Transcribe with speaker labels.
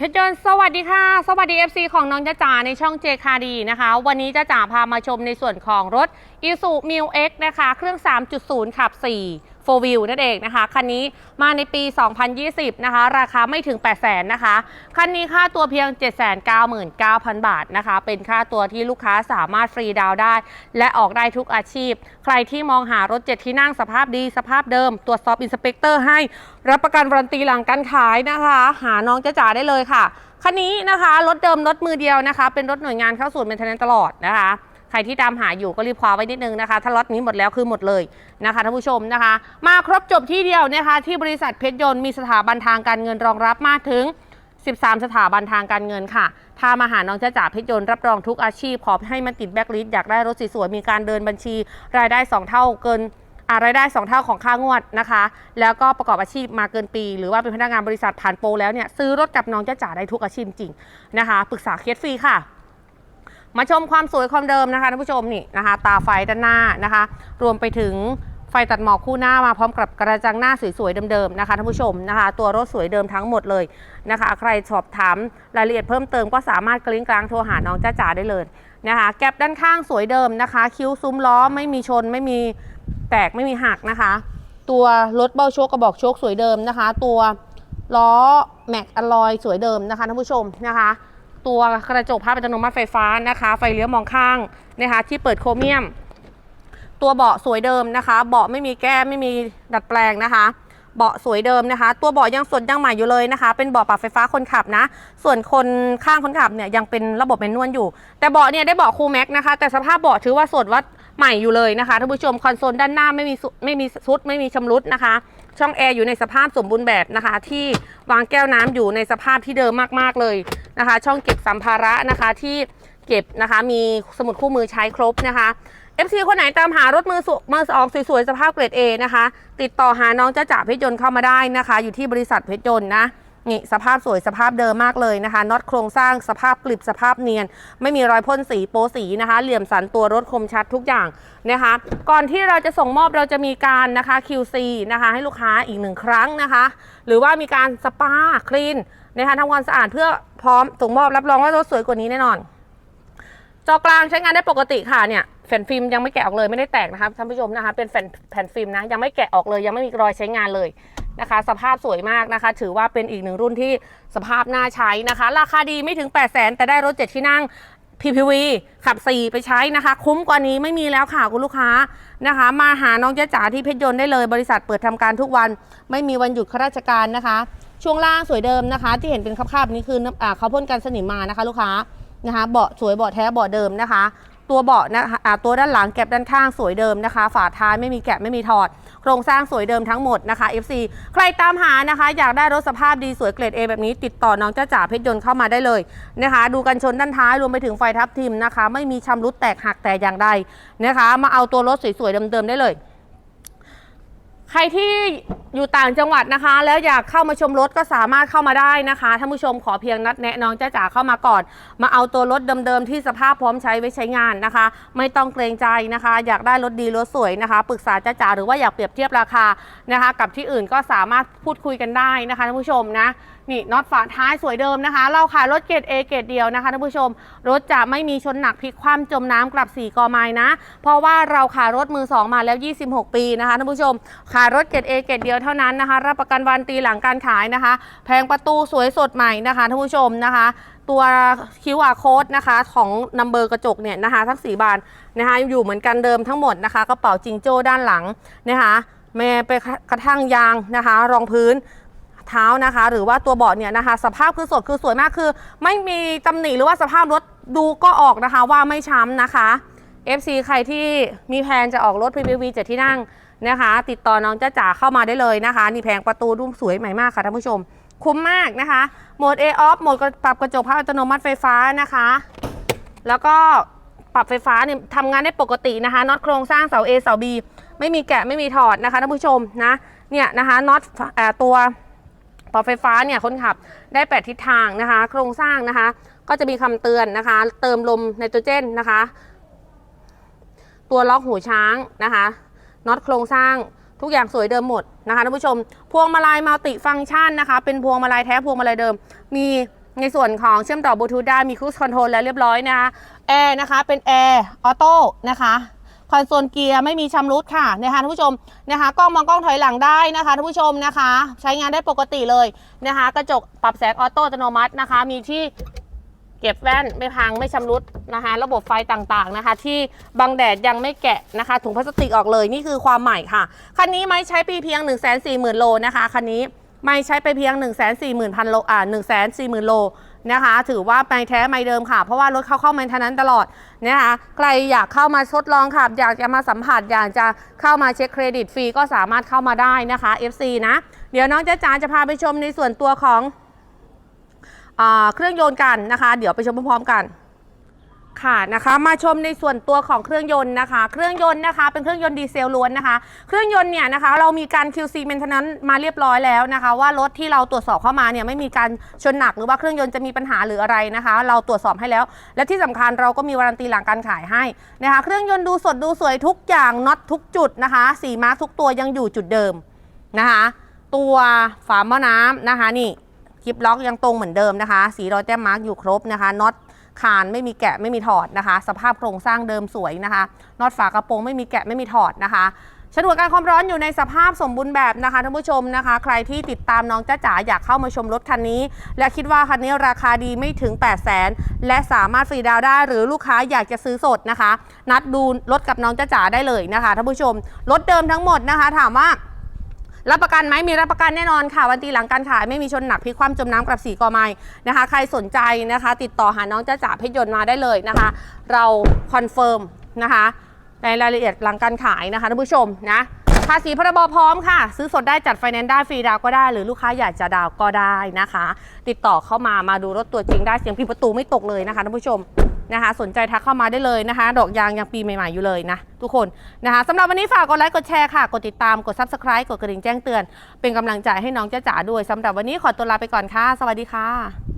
Speaker 1: เพชรยนต์สวัสดีค่ะ สวัสดี FC ของน้องจ้าจ๋าในช่องเจคาดีนะคะ วันนี้จ้าจ๋าพามาชมในส่วนของรถ i s u m i l X นะคะ เครื่อง 3.0 ขับ 4 4 wheel นั่นเองนะคะ คันนี้มาในปี 2020 นะคะ ราคาไม่ถึง 8 0 0 0 0นะคะ คันนี้ค่าตัวเพียง 799,000 บาทนะคะ เป็นค่าตัวที่ลูกค้าสามารถฟรีดาวได้ และออกได้ทุกอาชีพ ใครที่มองหารถเจ็ดที่นั่งสภาพดีสภาพเดิม ตรวจสอบอินสเปกเตอร์ให้ รับประกันวรันตีหลังการขายนะคะ หาน้องจ้าจ๋าได้เลยค่ะ คันนี้นะคะรถเดิมรถมือเดียวนะคะ เป็นรถหน่วยงานเข้าศูนย์เป็นนตลอดนะคะ ใครที่ตามหาอยู่ก็รีบคว้าไว้นิดนึงนะคะ ถ้าล็อตนี้หมดแล้วคือหมดเลยนะคะท่านผู้ชมนะคะ มาครบจบที่เดียวนะคะ ที่บริษัทเพชรยนต์มีสถาบันทางการเงินรองรับมากถึง 13 สถาบันทางการเงินค่ะ ถ้ามาหาน้องจ้าจ๋าเพชรยนต์รับรองทุกอาชีพ ขอให้มันติดแบ็กลิสต์อยากได้รถสวยๆมีการเดินบัญชี รายได้ 2 เท่าเกินอารายได้ 2 เท่าของค่างวดนะคะ แล้วก็ประกอบอาชีพมาเกินปี หรือว่าเป็นพนักงานบริษัทผ่านโปรแล้วเนี่ยซื้อรถกับน้องจ้าจ๋าได้ทุกอาชีพจริงนะคะปรึกษาเคสฟรีค่ะ มาชมความสวยความเดิมนะคะท่านผู้ชมนี่นะคะ ตาไฟด้านหน้านะคะ รวมไปถึงไฟตัดหมอกคู่หน้ามาพร้อมกับกระจังหน้าสวยๆเดิมๆนะคะท่านผู้ชมนะคะ ตัวรถสวยเดิมทั้งหมดเลยนะคะ ใครสอบถามรายละเอียดเพิ่มเติมก็สามารถกลิ้งกลางโทรหาน้องจ้าจ๋าได้เลยนะคะ แก็บด้านข้างสวยเดิมนะคะ คิ้วซุ้มล้อไม่มีชนไม่มีแตกไม่มีหักนะคะ ตัวรถเบ้าโชคกระบอกโชคสวยเดิมนะคะ ตัวล้อแม็กอลลอยสวยเดิมนะคะท่านผู้ชมนะคะ ตัวกระจกภาพอัตโนมัติไฟฟ้านะคะ ไฟเลี้ยวมองข้างนะคะที่เปิดโครเมียม ตัวเบาะสวยเดิมนะคะ เบาะไม่มีแก้ไม่มีดัดแปลงนะคะ เบาะสวยเดิมนะคะ ตัวเบาะยังสดยังใหม่อยู่เลยนะคะ เป็นเบาะปรับไฟฟ้าคนขับนะ ส่วนคนข้างคนขับเนี่ยยังเป็นระบบแมนนวลอยู่ แต่เบาะเนี่ยได้เบาะคูลแม็กนะคะ แต่สภาพเบาะถือว่าสดวัด ใหม่อยู่เลยนะคะท่านผู้ชมคอนโซลด้านหน้าไม่มีไม่มีซุดไม่มีชำรุดนะคะ ช่องแอร์อยู่ในสภาพสมบูรณ์แบบนะคะ ที่วางแก้วน้ำอยู่ในสภาพที่เดิมมากๆเลยนะคะ ช่องเก็บสัมภาระนะคะที่เก็บนะคะมีสมุดคู่มือใช้ครบนะคะ FC คนไหนตามหารถมือสุมือสองสวยๆสภาพเกรด A นะคะ ติดต่อหาน้องจ้าจ๋าเพชรยนต์เข้ามาได้นะคะ อยู่ที่บริษัทเพชรยนต์นะ นี่สภาพสวยสภาพเดิมมากเลยนะคะน็อตโครงสร้างสภาพกลิบสภาพเนียน ไม่มีรอยพ่นสีโปะสีนะคะ เหลี่ยมสันตัวรถคมชัดทุกอย่างนะคะ ก่อนที่เราจะส่งมอบเราจะมีการนะคะ QC นะคะให้ลูกค้าอีกหนึ่งครั้งนะคะ หรือว่ามีการสปาคลีนนะคะทำความสะอาดเพื่อพร้อมส่งมอบรับรองว่ารถสวยกว่านี้แน่นอน จอกลางใช้งานได้ปกติค่ะเนี่ยแผ่นฟิล์มยังไม่แกะออกเลยไม่ได้แตกนะคะท่านผู้ชมนะคะเป็นแผ่นแผ่นฟิล์มนะยังไม่แกะออกเลยยังไม่มีรอยใช้งานเลย นะคะ สภาพสวยมากนะคะ ถือว่าเป็นอีกหนึ่งรุ่นที่สภาพน่าใช้นะคะ ราคาดีไม่ถึง 8 0 0แสนแต่ได้รถ7ที่นั่ง PPV ขับ 4 ไปใช้นะคะ คุ้มกว่านี้ไม่มีแล้วค่ะคุณลูกค้านะคะ มาหาน้องเจ๊จ๋าที่เพชรยนต์ได้เลยบริษัทเปิดทำการทุกวัน ไม่มีวันหยุดข้าราชการนะคะ ช่วงล่างสวยเดิมนะคะ ที่เห็นเป็นคราบๆนี้คืออเขาพ่นกันสนิมมานะคะ ลูกค้านะคะเบาะสวยเบาะแท้เบาะเดิมนะคะ ตัวเบาะนะคะตัวด้านหลังแก็บด้านข้างสวยเดิมนะคะ ฝาท้ายไม่มีแกะไม่มีถอด โครงสร้างสวยเดิมทั้งหมดนะคะ FC ใครตามหานะคะ อยากได้รถสภาพดีสวยเกรด A แบบนี้ ติดต่อน้องจ้าจ๋าเพชรยนต์เข้ามาได้เลยนะคะ ดูกันชนด้านท้ายรวมไปถึงไฟทับทิมนะคะ ไม่มีชำรุดแตกหักแต่อย่างใดนะคะ มาเอาตัวรถสวยๆเดิมๆได้เลย ใครที่ อยู่ต่างจังหวัดนะคะ แล้วอยากเข้ามาชมรถก็สามารถเข้ามาได้นะคะท่านผู้ชมขอเพียงนัดแนะน้องจ้าจ๋าเข้ามาก่อน มาเอาตัวรถเดิมๆที่สภาพพร้อมใช้ไว้ใช้งานนะคะ ไม่ต้องเกรงใจนะคะ อยากได้รถดีรถสวยนะคะ ปรึกษาจ้าจ๋าหรือว่าอยากเปรียบเทียบราคานะคะ กับที่อื่นก็สามารถพูดคุยกันได้นะคะท่านผู้ชมนะ นี่น็อตฝาท้ายสวยเดิมนะคะ เราขายรถเกรด A เกรดเดียวนะคะท่านผู้ชม รถจะไม่มีชนหนักพลิกคว่ำจมน้ำกลับ 4กอไม้นะ เพราะว่าเราขายรถมือสองมาแล้ว 26 ปีนะคะท่านผู้ชม ขายรถเกรด A เกรดเดียวเท่านั้นนะคะ รับประกันวันตีหลังการขายนะคะ แพงประตูสวยสดใหม่นะคะท่านผู้ชมนะคะ ตัว QR code นะคะของนัมเบอร์กระจกเนี่ยนะคะทั้ง4บานนะคะอยู่เหมือนกันเดิมทั้งหมดนะคะกระเป๋าจิงโจ้ด้านหลังนะคะแม่ไปกระทั่งยางนะคะ รองพื้น เท้านะคะ หรือว่าตัวเบาะเนี่ยนะคะ สภาพคือสดคือสวยมากคือ ไม่มีตำหนิหรือว่าสภาพรถดูก็ออกนะคะว่าไม่ช้ำนะคะ FC ใครที่มีแผนจะออกรถ PPV เจ็ดที่นั่งนะคะ ติดต่อน้องจ้าจ๋าเข้ามาได้เลยนะคะ นี่แผงประตูดูสวยใหม่มากค่ะท่านผู้ชม คุ้มมากนะคะโหมด A off โหมดปรับกระจกภาพอัตโนมัติไฟฟ้านะคะ แล้วก็ปรับไฟฟ้าเนี่ยทำงานได้ปกตินะคะน็อตโครงสร้างเสา A เสา B ไม่มีแกะไม่มีถอดนะคะท่านผู้ชมนะเนี่ยนะคะน็อตตัว ปรับไฟฟ้าเนี่ยคนขับได้ 8 ทิศทางนะคะ โครงสร้างนะคะ ก็จะมีคำเตือนนะคะ เติมลมไนโตรเจนนะคะ ตัวล็อกหูช้างนะคะน็อตโครงสร้างทุกอย่างสวยเดิมหมดนะคะท่านผู้ชม พวงมาลัยมัลติฟังก์ชันนะคะ เป็นพวงมาลัยแท้พวงมาลัยเดิม มีในส่วนของเชื่อมต่อบลูทูธได้มีคูสคอนโทรลแล้วเรียบร้อยนะคะแอร์นะคะเป็นแอร์ออโต้นะคะ คอนโซลเกียร์ไม่มีชำรุดค่ะนะคะท่านผู้ชมนะคะกล้องมองกล้องถอยหลังได้นะคะท่านผู้ชมนะคะ ใช้งานได้ปกติเลยนะคะ กระจกปรับแสงออโต้อัตโนมัตินะคะ มีที่เก็บแว่นไม่พังไม่ชำรุดนะคะ ระบบไฟต่างๆนะคะ ที่บังแดดยังไม่แกะนะคะ ถุงพลาสติกออกเลยนี่คือความใหม่ค่ะ คันนี้ไม่ใช้ปีเพียง 1 4 0 0 0 0 โลนะคะ คันนี้ไม่ใช้ไปเพียง 1 4 0 0 0 0พันโลอ่า1 4 0 0 0 0 โล นะคะ ถือว่าไม่แท้ไม่เดิมค่ะ เพราะว่ารถเข้าเข้ามาทนั้นตลอดนะคะใครอยากเข้ามาทดลองขับ อยากจะมาสัมผัสอยากจะเข้ามาเช็คเครดิตฟรีก็สามารถเข้ามาได้นะคะ FC นะ เดี๋ยวน้องจ๊จ๋าจะพาไปชมในส่วนตัวของอเครื่องยนต์กันนะคะ เดี๋ยวไปชมพร้อมๆกัน ค่ะนะคะมาชมในส่วนตัวของเครื่องยนต์นะคะ เครื่องยนต์นะคะ เป็นเครื่องยนต์ดีเซลล้วนนะคะ เครื่องยนต์เนี่ยนะคะ เรามีการ QC maintenance มาเรียบร้อยแล้วนะคะ ว่ารถที่เราตรวจสอบเข้ามาเนี่ยไม่มีการชนหนักหรือว่าเครื่องยนต์จะมีปัญหาหรืออะไรนะคะ เราตรวจสอบให้แล้ว และที่สำคัญเราก็มีวารันตีหลังการขายให้นะคะ เครื่องยนต์ดูสดดูสวยทุกอย่างน็อตทุกจุดนะคะสีมาร์กทุกตัวยังอยู่จุดเดิมนะคะ ตัวฝาหม้อน้ำนะคะนี่คลิปล็อกยังตรงเหมือนเดิมนะคะ สีรอยแต้มมาร์กอยู่ครบนะคะน็อต คานไม่มีแกะไม่มีถอดนะคะ สภาพโครงสร้างเดิมสวยนะคะน็อตฝากระโปรงไม่มีแกะไม่มีถอดนะคะฉนวนการความร้อนอยู่ในสภาพสมบูรณ์แบบนะคะท่านผู้ชมนะคะ ใครที่ติดตามน้องจ้าจ๋าอยากเข้ามาชมรถคันนี้ และคิดว่าคันนี้ราคาดีไม่ถึง 8 0 0แสนและสามารถฟรีดาวได้ หรือลูกค้าอยากจะซื้อสดนะคะ นัดดูรถกับน้องจ้าจ๋าได้เลยนะคะท่านผู้ชมรถเดิมทั้งหมดนะคะ ถามว่า รับประกันไหมมีรับประกันแน่นอนค่ะ วันตีหลังการขายไม่มีชนหนักพลิกคว่ำจมน้ำกับสีกอไม้นะคะ ใครสนใจนะคะ ติดต่อหาน้องจ้าจ๋าเพชรยนต์มาได้เลยนะคะ เราคอนเฟิร์มนะคะในรายละเอียดหลังการขายนะคะท่านผู้ชมนะภาษีพรบพร้อมค่ะ ซื้อสดได้จัดไฟแนนซ์ได้ฟรีดาวก็ได้ หรือลูกค้าอยากจะดาวก็ได้นะคะ ติดต่อเข้ามามาดูรถตัวจริงได้เสียงปิดประตูไม่ตกเลยนะคะท่านผู้ชม นะคะ สนใจทักเข้ามาได้เลยนะคะ ดอกยางยังปีใหม่ๆอยู่เลยนะ ทุกคนนะคะสำหรับวันนี้ฝากกดไลค์กดแชร์ค่ะ กดติดตามกด subscribe กดกระดิ่งแจ้งเตือน เป็นกำลังใจให้น้องเจ้าจ๋าด้วยสำหรับวันนี้ขอตัวลาไปก่อนค่ะ สวัสดีค่ะ